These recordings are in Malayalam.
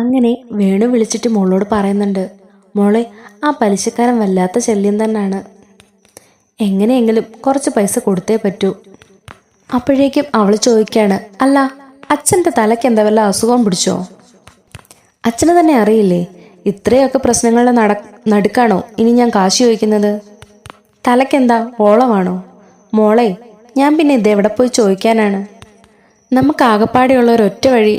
അങ്ങനെ വേണു വിളിച്ചിട്ട് മോളോട് പറയുന്നുണ്ട്. മോളെ ആ പലിശക്കാരൻ വല്ലാത്ത ശല്യം തന്നെയാണ് എങ്ങനെയെങ്കിലും കുറച്ച് പൈസ കൊടുത്തേ പറ്റൂ. അപ്പോഴേക്കും അവൾ ചോദിക്കുകയാണ് അല്ല അച്ഛന്റെ തലയ്ക്ക് എന്താ വല്ല അസുഖം പിടിച്ചോ? അച്ഛന് തന്നെ അറിയില്ലേ ഇത്രയൊക്കെ പ്രശ്നങ്ങളുടെ നട നടുക്കാണോ ഇനി ഞാൻ കാശി ചോദിക്കുന്നത്? തലക്കെന്താ ഓളമാണോ? മോളെ ഞാൻ പിന്നെ ഇത് എവിടെ പോയി ചോദിക്കാനാണ്? നമുക്ക് ആകപ്പാടെയുള്ള ഒരൊറ്റ വഴി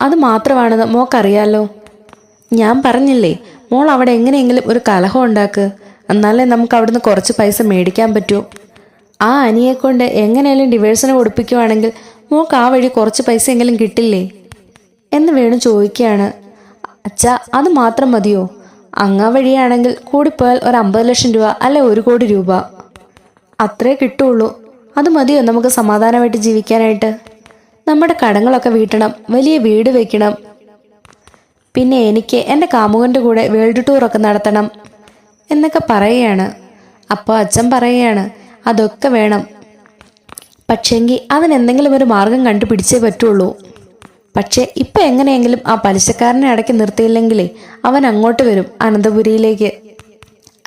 അത് മാത്രമാണെന്ന് മോക്കറിയാലോ. ഞാൻ പറഞ്ഞില്ലേ മോൾ അവിടെ എങ്ങനെയെങ്കിലും ഒരു കലഹം ഉണ്ടാക്ക്. എന്നാലേ നമുക്ക് അവിടുന്ന് കുറച്ച് പൈസ മേടിക്കാൻ പറ്റൂ. ആ അനിയെ കൊണ്ട് എങ്ങനെയാലും ഡിവേഴ്സിന് കൊടുപ്പിക്കുവാണെങ്കിൽ മോക്ക് ആ വഴി കുറച്ച് പൈസ എങ്കിലും കിട്ടില്ലേ? എന്ന് വേണു ചോദിക്കുകയാണ്. അച്ഛാ അത് മാത്രം മതിയോ? അങ്ങാ വഴിയാണെങ്കിൽ കൂടിപ്പോയാൽ ഒരു അമ്പത് ലക്ഷം രൂപ അല്ലെ ഒരു കോടി രൂപ. അത്രേ കിട്ടുള്ളൂ. അത് മതിയോ നമുക്ക് സമാധാനമായിട്ട് ജീവിക്കാനായിട്ട്? നമ്മുടെ കടങ്ങളൊക്കെ വീട്ടണം വലിയ വീട് വെക്കണം. പിന്നെ എനിക്ക് എന്റെ കാമുകന്റെ കൂടെ വേൾഡ് ടൂറൊക്കെ നടത്തണം എന്നൊക്കെ പറയുകയാണ് അപ്പോൾ അച്ഛൻ പറയുകയാണ് അതൊക്കെ വേണം. പക്ഷേങ്കിൽ അതിനെന്തെങ്കിലും ഒരു മാർഗം കണ്ടുപിടിച്ചേ പറ്റുള്ളൂ. പക്ഷേ ഇപ്പം എങ്ങനെയെങ്കിലും ആ പലിശക്കാരനെ അടക്കി നിർത്തിയില്ലെങ്കിലേ അവൻ അങ്ങോട്ട് വരും അനന്തപുരിയിലേക്ക്.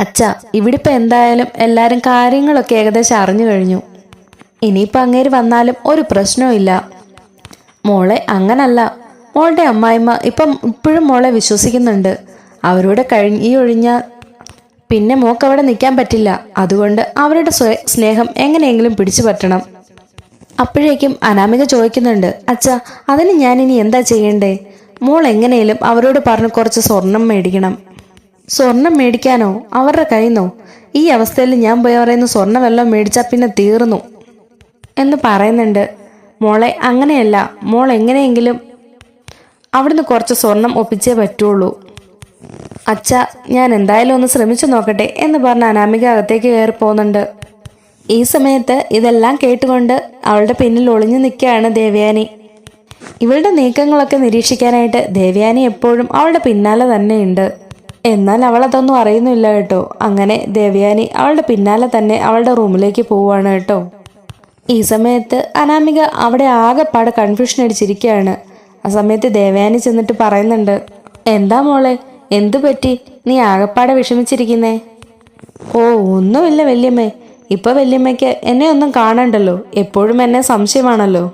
അച്ഛാ ഇവിടെ ഇപ്പം എന്തായാലും എല്ലാവരും കാര്യങ്ങളൊക്കെ ഏകദേശം അറിഞ്ഞു കഴിഞ്ഞു. ഇനിയിപ്പോൾ അങ്ങേര് വന്നാലും ഒരു പ്രശ്നവും മോളെ അങ്ങനല്ല. മോളുടെ അമ്മായിമ്മ ഇപ്പം ഇപ്പോഴും മോളെ വിശ്വസിക്കുന്നുണ്ട്. അവരോട് കഴിഞ്ഞ് ഒഴിഞ്ഞാൽ പിന്നെ മോക്ക് അവിടെ നിൽക്കാൻ പറ്റില്ല. അതുകൊണ്ട് അവരുടെ സ്നേഹം എങ്ങനെയെങ്കിലും പിടിച്ചു പറ്റണം. അപ്പോഴേക്കും അനാമിക ചോദിക്കുന്നുണ്ട് അച്ഛാ അതിന് ഞാൻ ഇനി എന്താ ചെയ്യണ്ടേ? മോൾ എങ്ങനെയും അവരോട് പറഞ്ഞ് കുറച്ച് സ്വർണം മേടിക്കണം. സ്വർണം മേടിക്കാനോ? അവരുടെ കയ്യിന്നോ? ഈ അവസ്ഥയിൽ ഞാൻ പോയി പറയുന്ന വെള്ളം മേടിച്ചാൽ പിന്നെ തീർന്നു. എന്ന് പറയുന്നുണ്ട്. മോളെ അങ്ങനെയല്ല. മോൾ എങ്ങനെയെങ്കിലും അവിടുന്ന് കുറച്ച് സ്വർണം ഒപ്പിച്ചേ പറ്റുള്ളൂ. അച്ഛ ഞാൻ എന്തായാലും ഒന്ന് ശ്രമിച്ചു നോക്കട്ടെ എന്ന് പറഞ്ഞ അനാമിക അകത്തേക്ക് കയറി പോകുന്നുണ്ട്. ഈ സമയത്ത് ഇതെല്ലാം കേട്ടുകൊണ്ട് അവളുടെ പിന്നിൽ ഒളിഞ്ഞു നിൽക്കുകയാണ് ദേവയാനി. ഇവളുടെ നീക്കങ്ങളൊക്കെ നിരീക്ഷിക്കാനായിട്ട് ദേവയാനി എപ്പോഴും അവളുടെ പിന്നാലെ തന്നെയുണ്ട്. എന്നാൽ അവൾ അതൊന്നും അറിയുന്നില്ല കേട്ടോ. അങ്ങനെ ദേവയാനി അവളുടെ പിന്നാലെ തന്നെ അവളുടെ റൂമിലേക്ക് പോവുകയാണ് കേട്ടോ. ഈ സമയത്ത് അനാമിക അവിടെ ആകെപ്പാടെ കൺഫ്യൂഷൻ അടിച്ചിരിക്കുകയാണ്. ആ സമയത്ത് ദേവയാനി ചെന്നിട്ട് പറയുന്നുണ്ട് എന്താ മോളെ എന്തു പറ്റി? നീ ആകെപ്പാടെ വിഷമിച്ചിരിക്കുന്നേ? ഓ ഒന്നുമില്ല വല്യമ്മേ. ഇപ്പൊ വല്യമ്മയ്ക്ക് എന്നെ ഒന്നും കാണണ്ടല്ലോ. എപ്പോഴും എന്നെ സംശയമാണല്ലോ.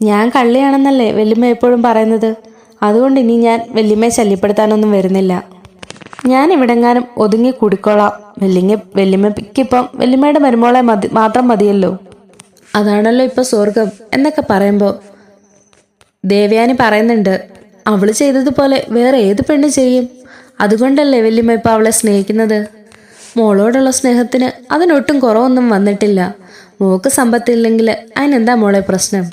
ഞാൻ കള്ളിയാണെന്നല്ലേ വല്യമ്മ എപ്പോഴും പറയുന്നത്? അതുകൊണ്ട് ഇനി ഞാൻ വല്യമ്മയെ ശല്യപ്പെടുത്താനൊന്നും വരുന്നില്ല. ഞാൻ ഇവിടെങ്ങാനും ഒതുങ്ങി കുടിക്കോളാം. വല്യങ്ങ വല്യമ്മയ്ക്കിപ്പം വല്യമ്മയുടെ മരുമോളെ മതി മാത്രം മതിയല്ലോ. അതാണല്ലോ ഇപ്പൊ സ്വർഗം എന്നൊക്കെ പറയുമ്പോ ദേവയാനി പറയുന്നുണ്ട് അവൾ ചെയ്തതുപോലെ വേറെ ഏത് പെണ്ണ് ചെയ്യും? അതുകൊണ്ടല്ലേ വല്യമ്മ ഇപ്പൊ അവളെ സ്നേഹിക്കുന്നത്? മോളോടുള്ള സ്നേഹത്തിന് അതിനൊട്ടും കുറവൊന്നും വന്നിട്ടില്ല. മോക്ക് സമ്പത്തില്ലെങ്കിൽ അതിനെന്താ മോളെ പ്രശ്നം?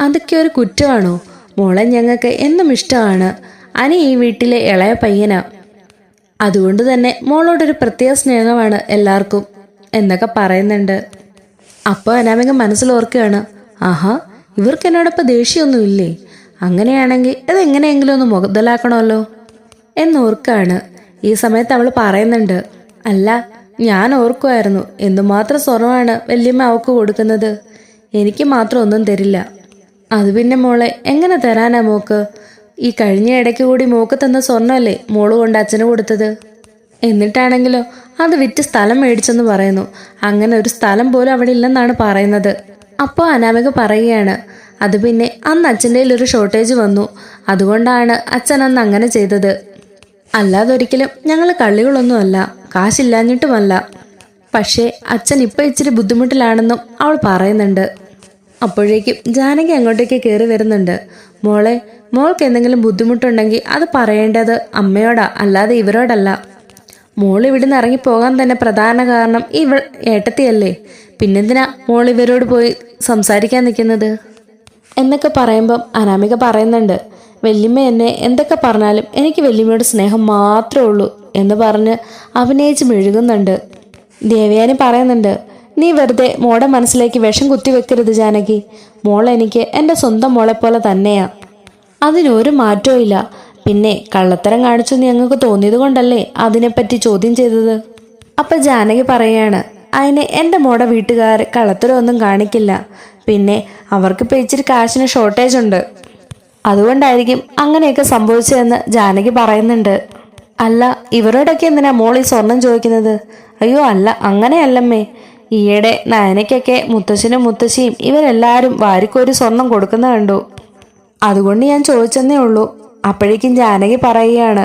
അതൊക്കെ ഒരു കുറ്റമാണോ? മോളെ ഞങ്ങൾക്ക് എന്നും ഇഷ്ടമാണ്. അനി ഈ വീട്ടിലെ ഇളയ പയ്യനാ. അതുകൊണ്ട് തന്നെ മോളോടൊരു പ്രത്യേക സ്നേഹമാണ് എല്ലാവർക്കും എന്നൊക്കെ പറയുന്നുണ്ട്. അപ്പോൾ അനാമിക മനസ്സിൽ ഓർക്കുകയാണ് ആഹാ ഇവർക്ക് എന്നോടൊപ്പം ദേഷ്യമൊന്നും ഇല്ലേ അങ്ങനെയാണെങ്കിൽ ഇതെങ്ങനെയെങ്കിലും ഒന്ന് മുതലാക്കണമല്ലോ എന്നോർക്കാണ് ഈ സമയത്ത് അവൾ പറയുന്നുണ്ട് അല്ല ഞാൻ ഓർക്കുമായിരുന്നു എന്തുമാത്രം സ്വർണമാണ് വല്യമ്മ അവക്ക് കൊടുക്കുന്നത്? എനിക്ക് മാത്രം ഒന്നും തരില്ല. അത് പിന്നെ മോളെ എങ്ങനെ തരാനാ മോക്ക്? ഈ കഴിഞ്ഞ ഇടയ്ക്ക് കൂടി മോക്ക് തന്ന സ്വർണമല്ലേ മോൾ കൊണ്ട് അച്ഛന് കൊടുത്തത്? എന്നിട്ടാണെങ്കിലോ? അത് വിറ്റ് സ്ഥലം മേടിച്ചെന്ന് പറയുന്നു. അങ്ങനെ ഒരു സ്ഥലം പോലും അവിടെ ഇല്ലെന്നാണ് പറയുന്നത്. അപ്പോൾ അനാമിക പറയുകയാണ് അത് പിന്നെ അന്ന് അച്ഛന്റെ ഒരു ഷോർട്ടേജ് വന്നു. അതുകൊണ്ടാണ് അച്ഛൻ അന്ന് അങ്ങനെ ചെയ്തത്. അല്ലാതെ ഒരിക്കലും ഞങ്ങൾ കള്ളികളൊന്നുമല്ല കാശില്ലാഞ്ഞിട്ടുമല്ല. പക്ഷേ അച്ഛൻ ഇപ്പം ഇച്ചിരി ബുദ്ധിമുട്ടിലാണെന്നും അവൾ പറയുന്നുണ്ട്. അപ്പോഴേക്കും ജാനകി അങ്ങോട്ടേക്ക് കയറി വരുന്നുണ്ട്. മോളെ മോൾക്ക് എന്തെങ്കിലും ബുദ്ധിമുട്ടുണ്ടെങ്കിൽ അത് പറയേണ്ടത് അമ്മയോടാ അല്ലാതെ ഇവരോടല്ല. മോൾ ഇവിടുന്ന് ഇറങ്ങി പോകാൻ തന്നെ പ്രധാന കാരണം ഇവ ഏട്ടത്തിയല്ലേ. പിന്നെന്തിനാ മോൾ ഇവരോട് പോയി സംസാരിക്കാൻ നിൽക്കുന്നത്? എന്നൊക്കെ പറയുമ്പം അനാമിക പറയുന്നുണ്ട് വല്യമ്മ എന്നെ എന്തൊക്കെ പറഞ്ഞാലും എനിക്ക് വല്യമ്മയുടെ സ്നേഹം മാത്രമേ ഉള്ളൂ എന്ന് പറഞ്ഞ് അഭിനയിച്ച് മെഴുകുന്നുണ്ട്. ദേവയാനി പറയുന്നുണ്ട് നീ വെറുതെ മോടെ മനസ്സിലേക്ക് വിഷം കുത്തിവെക്കരുത് ജാനകി. മോൾ എനിക്ക് എന്റെ സ്വന്തം മോളെ പോലെ തന്നെയാ. അതിനൊരു മാറ്റവും ഇല്ല പിന്നെ കള്ളത്തരം കാണിച്ചു ഞങ്ങൾക്ക് തോന്നിയത് കൊണ്ടല്ലേ അതിനെപ്പറ്റി ചോദ്യം ചെയ്തത്? അപ്പൊ ജാനകി പറയാണ് അതിന് എന്റെ മോടെ വീട്ടുകാർ കള്ളത്തരമൊന്നും കാണിക്കില്ല. പിന്നെ അവർക്ക് ഇച്ചിരി കാശിന് ഷോർട്ടേജ് ഉണ്ട്. അതുകൊണ്ടായിരിക്കും അങ്ങനെയൊക്കെ സംഭവിച്ചതെന്ന് ജാനകി പറയുന്നുണ്ട്. അല്ല ഇവരോടൊക്കെ എന്തിനാ മോൾ ഈ സ്വർണം ചോദിക്കുന്നത്? അയ്യോ അല്ല അങ്ങനെയല്ലമ്മേ. ഈയിടെ നയനയ്ക്കൊക്കെ മുത്തശ്ശനും മുത്തശ്ശിയും ഇവരെല്ലാവരും വാരിക്കൊരു സ്വർണം കൊടുക്കുന്ന കണ്ടു. അതുകൊണ്ട് ഞാൻ ചോദിച്ചെന്നേ ഉള്ളൂ. അപ്പോഴേക്കും ജാനകി പറയുകയാണ്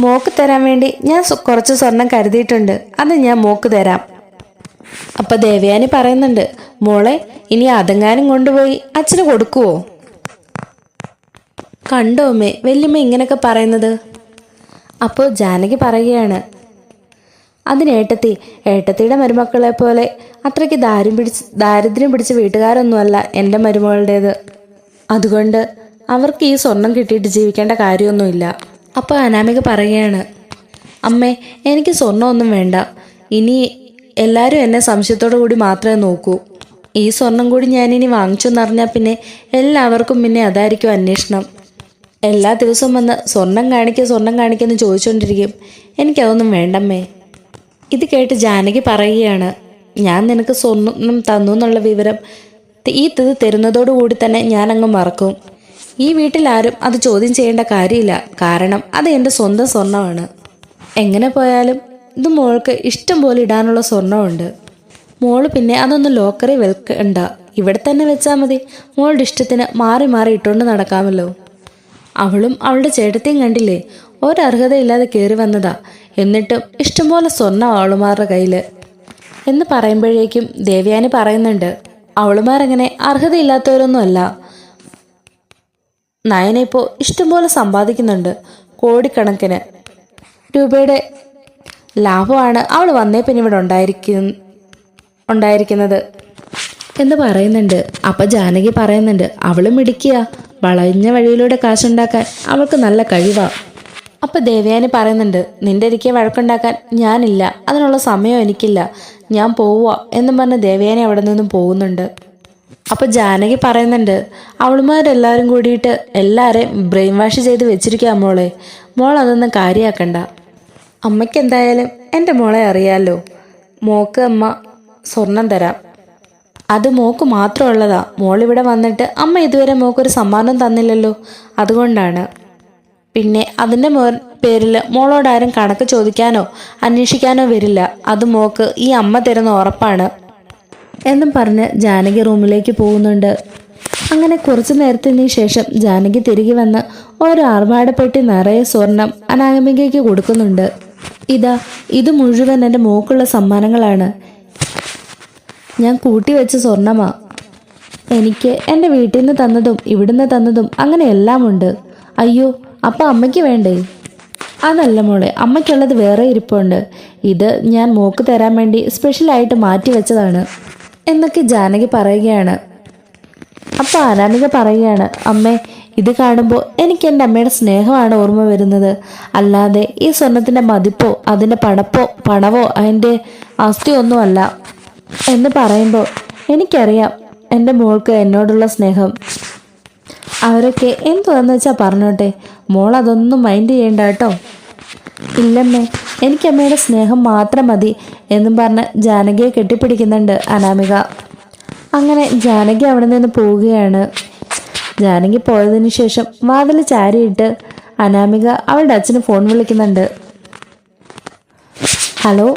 മോക്ക് തരാൻ വേണ്ടി ഞാൻ കുറച്ച് സ്വർണം കരുതിയിട്ടുണ്ട്. അത് ഞാൻ മോക്ക് തരാം. അപ്പൊ ദേവയാനി പറയുന്നുണ്ട് മോളെ ഇനി അതെങ്ങാനും കൊണ്ടുപോയി അച്ഛന് കൊടുക്കുവോ? കണ്ടോ അമ്മേ വല്യമ്മ ഇങ്ങനെയൊക്കെ പറയുന്നത്. അപ്പോൾ ജാനകി പറയുകയാണ് അതിന് ഏട്ടത്തി ഏട്ടത്തിയുടെ മരുമക്കളെ പോലെ അത്രയ്ക്ക് ദാരിദ്ര്യം പിടിച്ച് ദാരിദ്ര്യം പിടിച്ച വീട്ടുകാരൊന്നുമല്ല എന്റെ മരുമകളുടേത്. അതുകൊണ്ട് അവർക്ക് ഈ സ്വർണം കിട്ടിയിട്ട് ജീവിക്കേണ്ട കാര്യമൊന്നുമില്ല. അപ്പോൾ അനാമിക പറയുകയാണ് അമ്മേ എനിക്ക് സ്വർണമൊന്നും വേണ്ട. ഇനി എല്ലാവരും എന്നെ സംശയത്തോടു കൂടി മാത്രമേ നോക്കൂ. ഈ സ്വർണം കൂടി ഞാൻ ഇനി ഞാനിനി വാങ്ങിച്ചെന്നറിഞ്ഞാൽ പിന്നെ എല്ലാവർക്കും പിന്നെ അതായിരിക്കും അന്വേഷണം. എല്ലാ ദിവസവും വന്ന് സ്വർണം കാണിക്കുക സ്വർണം കാണിക്കുമെന്ന് ചോദിച്ചുകൊണ്ടിരിക്കും എനിക്കതൊന്നും വേണ്ടമ്മേ. ഇത് കേട്ട് ജാനകി പറയുകയാണ് ഞാൻ നിനക്ക് സ്വർണം തന്നു എന്നുള്ള വിവരം ഈ ഇത് തരുന്നതോടുകൂടി തന്നെ ഞാൻ അങ്ങ് മറക്കും. ഈ വീട്ടിലാരും അത് ചോദ്യം ചെയ്യേണ്ട കാര്യമില്ല. കാരണം അത് എന്റെ സ്വന്തം സ്വർണമാണ് എങ്ങനെ പോയാലും ഇത് മോൾക്ക് ഇഷ്ടം പോലെ ഇടാനുള്ള സ്വർണമുണ്ട് മോൾ പിന്നെ അതൊന്ന് ലോക്കറി വെൽക്കണ്ട. ഇവിടെ തന്നെ വെച്ചാൽ മതി. മോളുടെ ഇഷ്ടത്തിന് മാറി മാറി ഇട്ടുകൊണ്ട് നടക്കാമല്ലോ. അവളും അവളുടെ ചേട്ടത്തെയും കണ്ടില്ലേ? ഒരർഹതയില്ലാതെ കയറി വന്നതാ. എന്നിട്ടും ഇഷ്ടംപോലെ സ്വർണം അവളുമാരുടെ കയ്യിൽ എന്ന് പറയുമ്പോഴേക്കും ദേവ്യാനി പറയുന്നുണ്ട് അവളുമാരങ്ങനെ അർഹതയില്ലാത്തവരൊന്നുമല്ല. നയന ഇപ്പോൾ ഇഷ്ടംപോലെ സമ്പാദിക്കുന്നുണ്ട്. കോടിക്കണക്കിന് രൂപയുടെ ലാഭമാണ് അവൾ വന്നേ പിന്നെ ഇവിടെ ഉണ്ടായിരിക്കും ഉണ്ടായിരിക്കുന്നത്. എന്ന് പറയുന്നുണ്ട്. അപ്പം ജാനകി പറയുന്നുണ്ട് അവളും മിടിക്കുക വളഞ്ഞ വഴിയിലൂടെ കാശുണ്ടാക്കാൻ അവൾക്ക് നല്ല കഴിവാ. അപ്പം ദേവയാനി പറയുന്നുണ്ട് നിന്റെ ഇരിക്കെ വഴക്കുണ്ടാക്കാൻ ഞാനില്ല. അതിനുള്ള സമയം എനിക്കില്ല. ഞാൻ പോവുക എന്നും പറഞ്ഞ് ദേവയാനി അവിടെ നിന്നും പോകുന്നുണ്ട്. അപ്പൊ ജാനകി പറയുന്നുണ്ട് അവളുമാരെല്ലാവരും കൂടിയിട്ട് എല്ലാവരെയും ബ്രെയിൻ വാഷ് ചെയ്ത് വെച്ചിരിക്കുക മോളെ. മോൾ അതൊന്നും കാര്യമാക്കണ്ട അമ്മയ്ക്ക് എന്തായാലും എന്റെ മോളെ അറിയാലോ. മോക്ക് അമ്മ സ്വർണം തരാം. അത് മോക്ക് മാത്രമുള്ളതാ. മോൾ ഇവിടെ വന്നിട്ട് അമ്മ ഇതുവരെ മോക്കൊരു സമ്മാനം തന്നില്ലല്ലോ. അതുകൊണ്ടാണ്. പിന്നെ അതിന്റെ മോ പേരിൽ മോളോടാരും കണക്ക് ചോദിക്കാനോ അന്വേഷിക്കാനോ വരില്ല. അത് മോക്ക് ഈ അമ്മ തരുന്ന ഉറപ്പാണ്. എന്നും പറഞ്ഞ് ജാനകി റൂമിലേക്ക് പോകുന്നുണ്ട്. അങ്ങനെ കുറച്ചു നേരത്തിന് ശേഷം ജാനകി തിരികെ വന്ന് ഒരു ആർഭാടപ്പെട്ടി നിറയെ സ്വർണം അനാഗമികയ്ക്ക് കൊടുക്കുന്നുണ്ട്. ഇതാ ഇത് മുഴുവൻ എന്റെ മോക്കുള്ള സമ്മാനങ്ങളാണ്. ഞാൻ കൂട്ടിവെച്ച സ്വർണമാ. എനിക്ക് എന്റെ വീട്ടിൽ നിന്ന് തന്നതും ഇവിടുന്ന് തന്നതും അങ്ങനെ എല്ലാം ഉണ്ട് അയ്യോ അപ്പം അമ്മയ്ക്ക് വേണ്ടേ? അതല്ല മോളെ അമ്മയ്ക്കുള്ളത് വേറെ ഇരിപ്പുണ്ട്. ഇത് ഞാൻ മോക്ക് തരാൻ വേണ്ടി സ്പെഷ്യലായിട്ട് മാറ്റി വെച്ചതാണ്. എന്നൊക്കെ ജാനകി പറയുകയാണ്. അപ്പോൾ അനാമിക പറയുകയാണ് അമ്മേ ഇത് കാണുമ്പോൾ എനിക്ക് എന്റെ അമ്മയുടെ സ്നേഹമാണ് ഓർമ്മ വരുന്നത്. അല്ലാതെ ഈ സ്വർണത്തിന്റെ മതിപ്പോ അതിന്റെ പണപ്പോ പണവോ അതിന്റെ ആസ്തിയോ ഒന്നുമല്ല എന്ന് പറയുമ്പോൾ എനിക്കറിയാം എന്റെ മോൾക്ക് എന്നോടുള്ള സ്നേഹം. അവരൊക്കെ എന്തുവാന്ന് വെച്ചാൽ പറഞ്ഞോട്ടെ മോൾ അതൊന്നും മൈൻഡ് ചെയ്യണ്ട കേട്ടോ. ഇല്ലമ്മേ എനിക്ക് അമ്മയുടെ സ്നേഹം മാത്രം മതി എന്നും പറഞ്ഞ് ജാനകിയെ കെട്ടിപ്പിടിക്കുന്നുണ്ട് അനാമിക. അങ്ങനെ ജാനകി അവിടെ നിന്ന് പോവുകയാണ്. ജാനകി പോയതിനു ശേഷം വാതിൽ ചാരിയിട്ട് അനാമിക അവളുടെ അച്ഛന് ഫോൺ വിളിക്കുന്നുണ്ട്. ഹലോ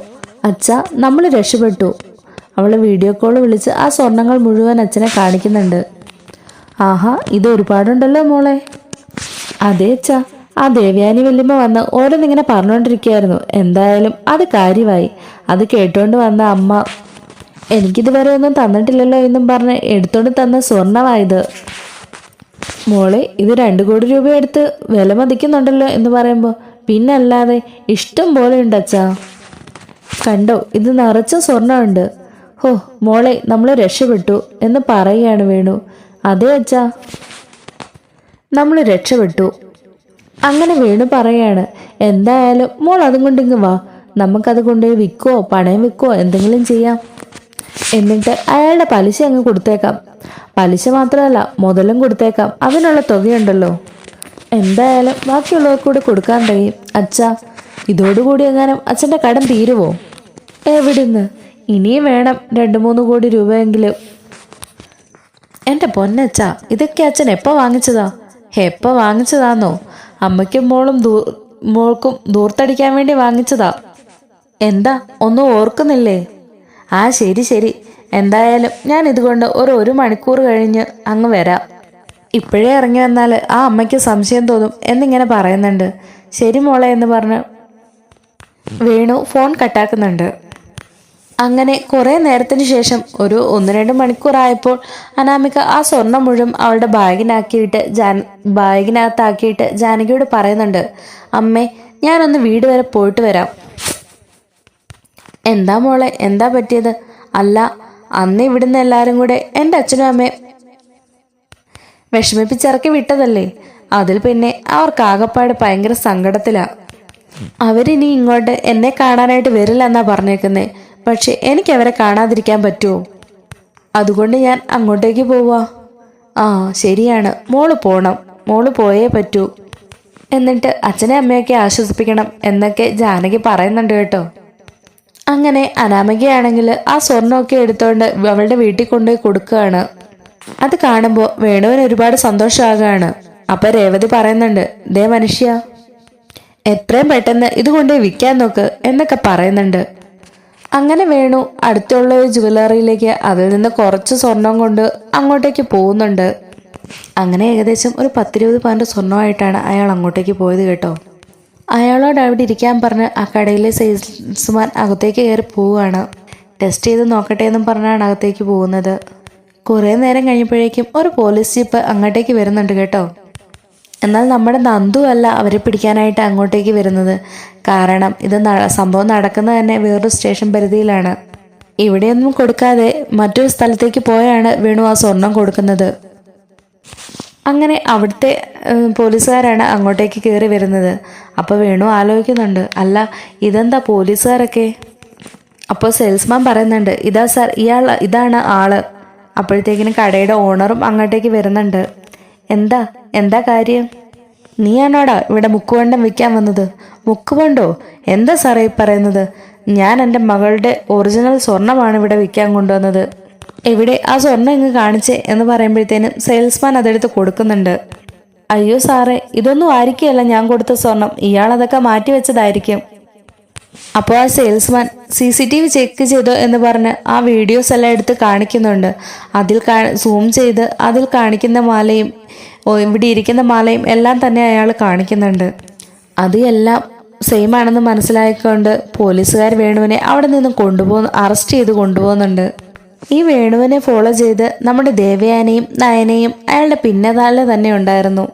അച്ഛ നമ്മൾ രക്ഷപ്പെട്ടു. അവൾ വീഡിയോ കോൾ വിളിച്ച് ആ സ്വർണങ്ങൾ മുഴുവൻ അച്ഛനെ കാണിക്കുന്നുണ്ട്. ആഹാ ഇത് ഒരുപാടുണ്ടല്ലോ മോളെ. അതേ അച്ഛാ. ആ ദേവ്യാനി വല്യമ്മ വന്ന് ഓരോന്നിങ്ങനെ പറഞ്ഞുകൊണ്ടിരിക്കുകയായിരുന്നു എന്തായാലും അത് കാര്യമായി. അത് കേട്ടുകൊണ്ട് വന്ന അമ്മ എനിക്കിതുവരെ ഒന്നും തന്നിട്ടില്ലല്ലോ എന്നും പറഞ്ഞ് എടുത്തോണ്ട് തന്ന സ്വർണമായത്. മോളെ ഇത് രണ്ട് കോടി രൂപ എടുത്ത് വില മതിക്കുന്നുണ്ടല്ലോ എന്ന് പറയുമ്പോൾ പിന്നല്ലാതെ ഇഷ്ടം പോലെ ഉണ്ട് അച്ഛാ. കണ്ടോ ഇത് നിറച്ച സ്വർണമുണ്ട് ഹോ മോളെ നമ്മൾ രക്ഷപ്പെട്ടു എന്ന് പറയുകയാണ് വേണു. അതെ അച്ഛാ. നമ്മൾ രക്ഷപ്പെട്ടു. അങ്ങനെ വേണു പറയാണ്. എന്തായാലും മോൾ അതും കൊണ്ട് ഇങ്ങ് വാ. നമുക്കത് കൊണ്ടുപോയി വിൽക്കോ പണയം വിൽക്കോ എന്തെങ്കിലും ചെയ്യാം. എന്നിട്ട് അയാളുടെ പലിശ അങ്ങ് കൊടുത്തേക്കാം. പലിശ മാത്രമല്ല മുതലും കൊടുത്തേക്കാം. അതിനുള്ള തുകയുണ്ടല്ലോ. എന്തായാലും ബാക്കിയുള്ളവർക്ക് കൂടി കൊടുക്കാൻ കഴിയും. അച്ഛാ ഇതോടുകൂടി എങ്ങാനും അച്ഛന്റെ കടം തീരുവോ? എവിടുന്ന്? ഇനിയും വേണം രണ്ട് മൂന്ന് കോടി രൂപയെങ്കിലും. എന്റെ പൊന്നച്ഛ ഇതൊക്കെ അച്ഛൻ എപ്പോൾ വാങ്ങിച്ചതാ? എപ്പോൾ വാങ്ങിച്ചതാന്നോ? അമ്മയ്ക്കും മോളും മോൾക്കും ദൂർത്തടിക്കാൻ വേണ്ടി വാങ്ങിച്ചതാ. എന്താ? ഒന്നും ഓർക്കുന്നില്ലേ? ആ ശരി ശരി. എന്തായാലും ഞാൻ ഇതുകൊണ്ട് ഒരു ഒരു മണിക്കൂർ കഴിഞ്ഞ് അങ്ങ് വരാം. ഇപ്പോഴേ ഇറങ്ങി വന്നാൽ ആ അമ്മയ്ക്ക് സംശയം തോന്നും എന്നിങ്ങനെ പറയുന്നുണ്ട്. ശരി മോളെ എന്ന് പറഞ്ഞ് വേണു ഫോൺ കട്ടാക്കുന്നുണ്ട്. അങ്ങനെ കുറേ നേരത്തിന് ശേഷം ഒരു ഒന്ന് രണ്ട് മണിക്കൂറായപ്പോൾ അനാമിക ആ സ്വർണം മുഴുവൻ അവളുടെ ബാഗിനാക്കിയിട്ട് ജാൻ ബാഗിനകത്താക്കിയിട്ട് ജാനകിയോട് പറയുന്നുണ്ട് അമ്മേ ഞാനൊന്ന് വീട് വരെ പോയിട്ട് വരാം. എന്താ മോളെ എന്താ പറ്റിയത്? അല്ല അന്ന് ഇവിടുന്ന് എല്ലാവരും കൂടെ എന്റെ അച്ഛനും അമ്മയും വിഷമിപ്പിച്ചിറക്കി വിട്ടതല്ലേ? അതിൽ പിന്നെ അവർക്ക് ആകപ്പാട് ഭയങ്കര സങ്കടത്തിലാ. അവരിനി ഇങ്ങോട്ട് എന്നെ കാണാനായിട്ട് വരില്ല എന്നാ പറഞ്ഞേക്കുന്നേ. പക്ഷെ എനിക്ക് അവരെ കാണാതിരിക്കാൻ പറ്റുമോ? അതുകൊണ്ട് ഞാൻ അങ്ങോട്ടേക്ക് പോവാ. ആ ശരിയാണ്. മോൾ പോണം. മോൾ പോയേ പറ്റൂ. എന്നിട്ട് അച്ഛനെ അമ്മയൊക്കെ ആശ്വസിപ്പിക്കണം എന്നൊക്കെ ജാനകി പറയുന്നുണ്ട് കേട്ടോ. അങ്ങനെ അനാമികയാണെങ്കിൽ ആ സ്വർണമൊക്കെ എടുത്തുകൊണ്ട് അവളുടെ വീട്ടിൽ കൊണ്ടുപോയി കൊടുക്കുകയാണ്. അത് കാണുമ്പോൾ വേണുവിന് ഒരുപാട് സന്തോഷമാകുകയാണ്. അപ്പൊ രേവതി പറയുന്നുണ്ട് ദേ മനുഷ്യ എത്രയും പെട്ടെന്ന് ഇത് കൊണ്ടുപോയി വിൽക്കാൻ നോക്ക് എന്നൊക്കെ പറയുന്നുണ്ട്. അങ്ങനെ വേണു. അടുത്തുള്ള ഒരു ജുവലറിയിലേക്ക് അതിൽ നിന്ന് കുറച്ച് സ്വർണം കൊണ്ട് അങ്ങോട്ടേക്ക് പോകുന്നുണ്ട്. അങ്ങനെ ഏകദേശം ഒരു പത്തിരുപത് പവന്റെ സ്വർണമായിട്ടാണ് അയാൾ അങ്ങോട്ടേക്ക് പോയത് കേട്ടോ. അയാളോട് അവിടെ ഇരിക്കാൻ പറഞ്ഞ് ആ കടയിലെ സെയിൽസ്മാൻ അകത്തേക്ക് കയറി പോവുകയാണ്. ടെസ്റ്റ് ചെയ്ത് നോക്കട്ടെ എന്നും പറഞ്ഞാണ് അകത്തേക്ക് പോകുന്നത്. കുറേ നേരം കഴിഞ്ഞപ്പോഴേക്കും ഒരു പോലീസ് ജീപ്പ് അങ്ങോട്ടേക്ക് വരുന്നുണ്ട് കേട്ടോ. എന്നാൽ നമ്മുടെ നന്ദു അല്ല അവരെ പിടിക്കാനായിട്ട് അങ്ങോട്ടേക്ക് വരുന്നത്. കാരണം ഇത് സംഭവം നടക്കുന്നത് തന്നെ വേറൊരു സ്റ്റേഷൻ പരിധിയിലാണ്. ഇവിടെയൊന്നും കൊടുക്കാതെ മറ്റൊരു സ്ഥലത്തേക്ക് പോയാണ് വേണു ആ സ്വർണം കൊടുക്കുന്നത്. അങ്ങനെ അവിടുത്തെ പോലീസുകാരാണ് അങ്ങോട്ടേക്ക് കയറി വരുന്നത്. അപ്പോൾ വേണു ആലോചിക്കുന്നുണ്ട് അല്ല ഇതെന്താ പോലീസുകാരൊക്കെ? അപ്പോൾ സെയിൽസ്മാൻ പറയുന്നുണ്ട് ഇതാ സാർ ഇയാൾ ഇതാണ് ആൾ. അപ്പോഴത്തേക്കിനും കടയുടെ ഓണറും അങ്ങോട്ടേക്ക് വരുന്നുണ്ട്. എന്താ എന്താ കാര്യം? നീയാണോടാ ഇവിടെ മുക്കുവണ്ടം വിൽക്കാൻ വന്നത്? മുക്കുവണ്ടോ? എന്താ സാറേ പറയുന്നത്? ഞാൻ എന്റെ മകളുടെ ഒറിജിനൽ സ്വർണമാണ് ഇവിടെ വിൽക്കാൻ കൊണ്ടുവന്നത്. എവിടെ? ആ സ്വർണം ഇങ്ങ് കാണിച്ചേ എന്ന് പറയുമ്പോഴത്തേനും സെയിൽസ്മാൻ അതെടുത്ത് കൊടുക്കുന്നുണ്ട്. അയ്യോ സാറേ ഇതൊന്നും ആയിരിക്കുകയല്ല ഞാൻ കൊടുത്ത സ്വർണം ഇയാൾ അതൊക്കെ മാറ്റി വെച്ചതായിരിക്കും. അപ്പോൾ ആ salesman C C T V check ചെയ്തോ എന്ന് പറഞ്ഞ് ആ വീഡിയോസ് എല്ലാം എടുത്ത് കാണിക്കുന്നുണ്ട്. അതിൽ സൂം ചെയ്ത് അതിൽ കാണിക്കുന്ന മാലയും ഇവിടെ ഇരിക്കുന്ന മാലയും എല്ലാം തന്നെ അയാൾ കാണിക്കുന്നുണ്ട്. അത് എല്ലാം സെയിം ആണെന്ന് മനസ്സിലാക്കിക്കൊണ്ട് പോലീസുകാർ വേണുവിനെ അവിടെ നിന്ന് കൊണ്ടുപോകുന്നു അറസ്റ്റ് ചെയ്ത് കൊണ്ടുപോകുന്നുണ്ട് ഈ വേണുവിനെ ഫോളോ ചെയ്ത് നമ്മുടെ ദേവയാനയും നയനയും അയാളുടെ പിന്നതാളിൽ തന്നെ ഉണ്ടായിരുന്നു.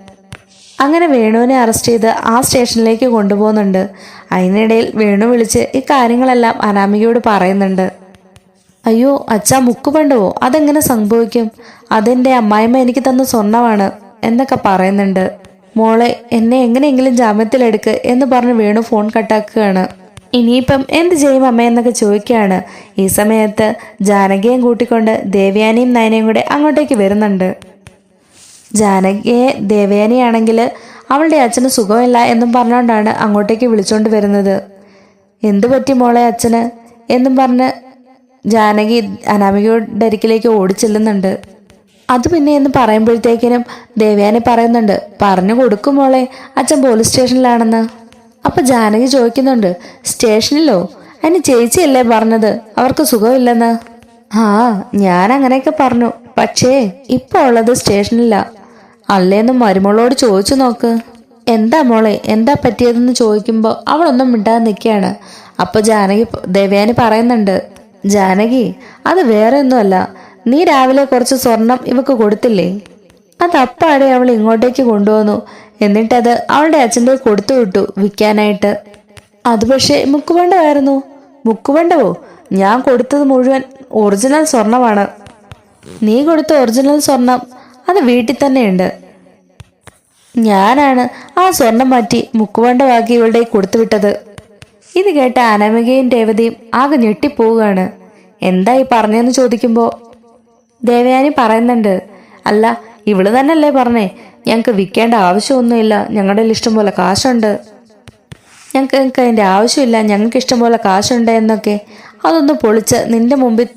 അങ്ങനെ വേണുവിനെ അറസ്റ്റ് ചെയ്ത് ആ സ്റ്റേഷനിലേക്ക് കൊണ്ടുപോകുന്നുണ്ട്. അതിനിടയിൽ വേണു വിളിച്ച് ഈ കാര്യങ്ങളെല്ലാം അനാമികയോട് പറയുന്നുണ്ട്. അയ്യോ അച്ഛാ മുക്കുപണ്ടുവോ അതെങ്ങനെ സംഭവിക്കും? അതെന്റെ അമ്മായിമ്മ എനിക്ക് തന്ന സ്വർണമാണ് എന്നൊക്കെ പറയുന്നുണ്ട്. മോളെ എന്നെ എങ്ങനെയെങ്കിലും ജാമ്യത്തിലെടുക്ക് എന്ന് പറഞ്ഞ് വേണു ഫോൺ കട്ടാക്കുകയാണ്. ഇനിയിപ്പം എന്ത് ചെയ്യും അമ്മ എന്നൊക്കെ ചോദിക്കുകയാണ്. ഈ സമയത്ത് ജാനകിയും കൂട്ടിക്കൊണ്ട് ദേവ്യാനിയും നയനയും കൂടെ അങ്ങോട്ടേക്ക് വരുന്നുണ്ട്. ജാനകിയെ ദേവയാനിയാണെങ്കിൽ അവളുടെ അച്ഛന് സുഖമില്ല എന്നും പറഞ്ഞുകൊണ്ടാണ് അങ്ങോട്ടേക്ക് വിളിച്ചോണ്ട് വരുന്നത്. എന്തു പറ്റി മോളെ അച്ഛന്? എന്നും പറഞ്ഞ് ജാനകി അനാമികയുടെ അരികിലേക്ക് ഓടിച്ചെല്ലുന്നുണ്ട് അത് പിന്നെ എന്ന് പറയുമ്പോഴത്തേക്കിനും ദേവയാനി പറയുന്നുണ്ട് പറഞ്ഞു കൊടുക്കും മോളെ അച്ഛൻ പോലീസ് സ്റ്റേഷനിലാണെന്ന്. അപ്പൊ ജാനകി ചോദിക്കുന്നുണ്ട് സ്റ്റേഷനിലോ? അതിന് ചേച്ചിയല്ലേ പറഞ്ഞത്? അവർക്ക് സുഖമില്ലെന്ന്? ആ ഞാൻ അങ്ങനെയൊക്കെ പറഞ്ഞു. പക്ഷേ ഇപ്പോൾ ഉള്ളത് സ്റ്റേഷനില്ല അല്ലേന്ന് മരുമോളോട് ചോദിച്ചു നോക്ക്. എന്താ മോളെ എന്താ പറ്റിയതെന്ന് ചോദിക്കുമ്പോൾ അവളൊന്നും മിണ്ടാതെ നിൽക്കുകയാണ്. അപ്പോൾ ജാനകി ദേവയാനി പറയുന്നുണ്ട് ജാനകി അത് വേറെ ഒന്നുമല്ല നീ രാവിലെ കുറച്ച് സ്വർണം ഇവക്ക് കൊടുത്തില്ലേ? അത് അപ്പാടെ അവൾ ഇങ്ങോട്ടേക്ക് കൊണ്ടുവന്നു. എന്നിട്ടത് അവളുടെ അച്ഛന്റെ കൊടുത്തു വിട്ടു വിൽക്കാനായിട്ട്. അത് പക്ഷേ മുക്കുവണ്ടമായിരുന്നു മുക്കുവണ്ടവോ? ഞാൻ കൊടുത്തത് മുഴുവൻ ഒറിജിനൽ സ്വർണമാണ്. നീ കൊടുത്ത ഒറിജിനൽ സ്വർണം അത് വീട്ടിൽ തന്നെയുണ്ട്. ഞാനാണ് ആ സ്വർണം മാറ്റി മുക്കുവണ്ടമാക്കി ഇവളുടെ കൊടുത്തുവിട്ടത്. ഇത് കേട്ട അനാമികയും രേവതിയും ആകെ ഞെട്ടിപ്പോവുകയാണ്. എന്താ ഈ പറഞ്ഞെന്ന് ചോദിക്കുമ്പോൾ ദേവയാനി പറയുന്നുണ്ട് അല്ല ഇവൾ തന്നെയല്ലേ പറഞ്ഞേ ഞങ്ങൾക്ക് വിൽക്കേണ്ട ആവശ്യമൊന്നുമില്ല ഞങ്ങളുടെ ഇഷ്ടം പോലെ കാശുണ്ട്. ഞങ്ങൾക്ക് ഞങ്ങൾക്ക് അതിന്റെ ആവശ്യമില്ല ഞങ്ങൾക്ക് ഇഷ്ടം പോലെ കാശുണ്ട് എന്നൊക്കെ അതൊന്ന് പൊളിച്ച് നിന്റെ മുമ്പിൽ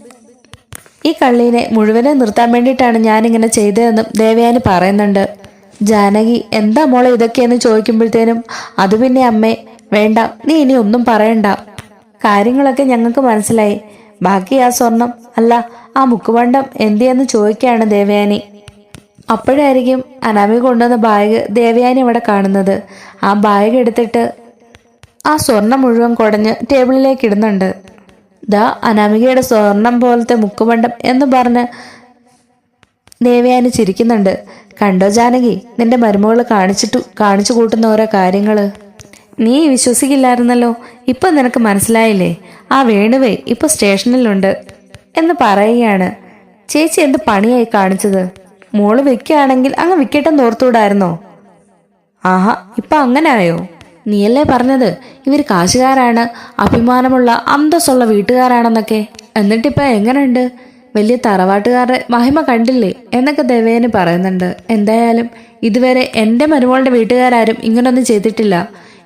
ഈ കള്ളീനെ മുഴുവനെ നിർത്താൻ വേണ്ടിയിട്ടാണ് ഞാനിങ്ങനെ ചെയ്തതെന്നും ദേവയാനി പറയുന്നുണ്ട്. ജാനകി എന്താ മോളെ ഇതൊക്കെയെന്ന് ചോദിക്കുമ്പോഴത്തേനും അത് പിന്നെ അമ്മേ വേണ്ട നീ ഇനി ഒന്നും പറയണ്ട. കാര്യങ്ങളൊക്കെ ഞങ്ങൾക്ക് മനസ്സിലായി. ബാക്കി ആ സ്വർണം അല്ല ആ മുക്കുവണ്ടം എന്തിയെന്ന് ചോദിക്കുകയാണ് ദേവയാനി. അപ്പോഴായിരിക്കും അനാമി കൊണ്ടുവന്ന ബാഗ് ദേവയാനി അവിടെ കാണുന്നത്. ആ ബാഗ് എടുത്തിട്ട് ആ സ്വർണം മുഴുവൻ കുടഞ്ഞ് ടേബിളിലേക്ക് ഇടുന്നുണ്ട്. ദാ അനാമികയുടെ സ്വർണം പോലത്തെ മുക്കുവണ്ടം എന്ന് പറഞ്ഞ് ദേവയാനി ചിരിക്കുന്നുണ്ട്. കണ്ടോ ജാനകി? നിന്റെ മരുമകൾ കാണിച്ചിട്ടു കാണിച്ചു കൂട്ടുന്ന ഓരോ കാര്യങ്ങൾ. നീ വിശ്വസിക്കില്ലായിരുന്നല്ലോ? ഇപ്പൊ നിനക്ക് മനസ്സിലായില്ലേ? ആ വേണുവേ ഇപ്പൊ സ്റ്റേഷനിലുണ്ട്. എന്ന് പറയുകയാണ്. ചേച്ചി എന്ത് പണിയായി കാണിച്ചത്? മോൾ വെക്കുകയാണെങ്കിൽ അങ്ങ് വിക്കട്ടെന്ന് ഓർത്തുകൂടായിരുന്നോ? ആഹാ ഇപ്പൊ അങ്ങനെ ആയോ നീയല്ലേ പറഞ്ഞത്? ഇവർ കാശുകാരാണ് അഭിമാനമുള്ള അന്തസ്സുള്ള വീട്ടുകാരാണെന്നൊക്കെ. എന്നിട്ടിപ്പ എങ്ങനെയുണ്ട് വലിയ തറവാട്ടുകാരുടെ മഹിമ കണ്ടില്ലേ എന്നൊക്കെ ദേവേന് പറയുന്നുണ്ട്. എന്തായാലും ഇതുവരെ എന്റെ മരുമകളുടെ വീട്ടുകാരും ഇങ്ങനൊന്നും ചെയ്തിട്ടില്ല.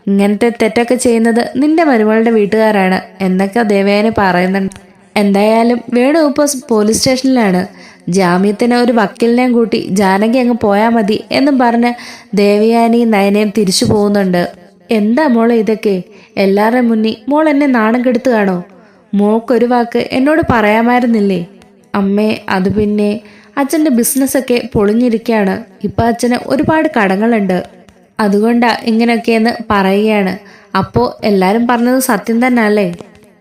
ഇങ്ങനത്തെ തെറ്റൊക്കെ ചെയ്യുന്നത് നിന്റെ മരുമകളുടെ വീട്ടുകാരാണ് എന്നൊക്കെ ദേവേന് പറയുന്നുണ്ട്. എന്തായാലും വേണു ഇപ്പോൾ പോലീസ് സ്റ്റേഷനിലാണ്. ജാമ്യത്തിന് ഒരു വക്കീലിനെയും കൂട്ടി ജാനകി അങ്ങ് പോയാൽ മതി എന്നും പറഞ്ഞ് ദേവയാനി നയനയും തിരിച്ചു പോകുന്നുണ്ട്. എന്താ മോളെ ഇതൊക്കെ? എല്ലാവരുടെ മുന്നിൽ മോൾ എന്നെ നാണം കെടുത്തു കാണോ മോക്കൊരു വാക്ക് എന്നോട് പറയാമായിരുന്നില്ലേ? അമ്മേ അത് പിന്നെ. അച്ഛന്റെ ബിസിനസ്സൊക്കെ പൊളിഞ്ഞിരിക്കുകയാണ് ഇപ്പം അച്ഛന് ഒരുപാട് കടങ്ങളുണ്ട്. അതുകൊണ്ടാ ഇങ്ങനെയൊക്കെയെന്ന് പറയുകയാണ്. അപ്പോൾ എല്ലാവരും പറഞ്ഞത് സത്യം തന്നെ അല്ലേ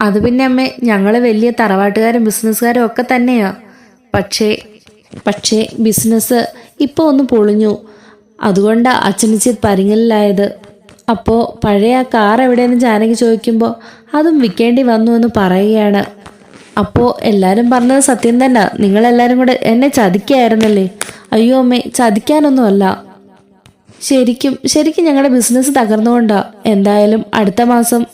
അത് പിന്നെ അമ്മേ ഞങ്ങൾ വലിയ തറവാട്ടുകാരും ബിസിനസ്സുകാരും ഒക്കെ തന്നെയാ. പക്ഷേ പക്ഷേ ബിസിനസ് ഇപ്പോൾ ഒന്ന് പൊളിഞ്ഞു. അതുകൊണ്ടാണ് അച്ഛനിച്ചി പരിങ്ങലിലായത്. അപ്പോൾ പഴയ ആ കാർ എവിടെയെന്ന് ജാനകി ചോദിക്കുമ്പോൾ അതും വിൽക്കേണ്ടി വന്നു എന്ന് പറയുകയാണ്. അപ്പോൾ എല്ലാവരും പറഞ്ഞത് സത്യം തന്നെ. നിങ്ങൾ നിങ്ങളെല്ലാവരും കൂടെ എന്നെ ചതിക്കായിരുന്നല്ലേ? അയ്യോ അമ്മേ ചതിക്കാനൊന്നുമല്ല. ശരിക്കും ശരിക്കും ഞങ്ങളുടെ ബിസിനസ് തകർന്നുകൊണ്ടാ. എന്തായാലും അടുത്ത മാസം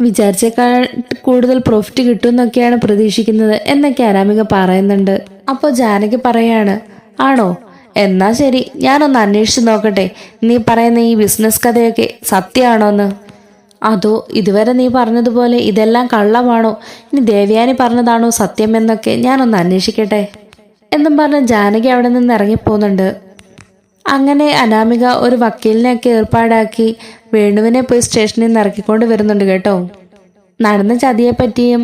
വിചാരിച്ചേക്കാൾ കൂടുതൽ പ്രോഫിറ്റ് കിട്ടുമെന്നൊക്കെയാണ് പ്രതീക്ഷിക്കുന്നത് എന്നൊക്കെ അനാമിക പറയുന്നുണ്ട്. അപ്പോൾ ജാനകി പറയാണ് ആണോ? എന്നാ ശരി ഞാനൊന്ന് അന്വേഷിച്ച് നോക്കട്ടെ. നീ പറയുന്ന ഈ ബിസിനസ് കഥയൊക്കെ സത്യമാണോന്ന്? അതോ ഇതുവരെ നീ പറഞ്ഞതുപോലെ ഇതെല്ലാം കള്ളമാണോ? ഇനി ദേവയാനി പറഞ്ഞതാണോ സത്യമെന്നൊക്കെ ഞാനൊന്ന് അന്വേഷിക്കട്ടെ? എന്നും പറഞ്ഞ് ജാനകി അവിടെ നിന്ന് ഇറങ്ങിപ്പോകുന്നുണ്ട് അങ്ങനെ അനാമിക ഒരു വക്കീലിനെയൊക്കെ ഏർപ്പാടാക്കി വേണുവിനെ പോയി സ്റ്റേഷനിൽ നിന്ന് ഇറക്കിക്കൊണ്ട് വരുന്നുണ്ട് കേട്ടോ. നടന്ന ചതിയെപ്പറ്റിയും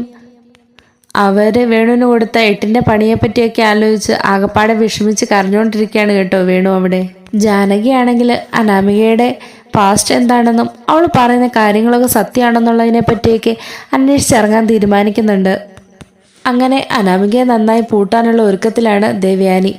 അവർ വേണുവിന് കൊടുത്ത എട്ടിന്റെ പണിയെപ്പറ്റിയൊക്കെ ആലോചിച്ച് ആകപ്പാടെ വിഷമിച്ച് കരഞ്ഞുകൊണ്ടിരിക്കുകയാണ് കേട്ടോ വേണു അവിടെ. ജാനകിയാണെങ്കിൽ അനാമികയുടെ പാസ്റ്റ് എന്താണെന്നും അവൾ പറയുന്ന കാര്യങ്ങളൊക്കെ സത്യമാണെന്നുള്ളതിനെ പറ്റിയൊക്കെ അന്വേഷിച്ചിറങ്ങാൻ തീരുമാനിക്കുന്നുണ്ട്. അങ്ങനെ അനാമികയെ നന്നായി പൂട്ടാനുള്ള ഒരുക്കത്തിലാണ് ദേവയാനി.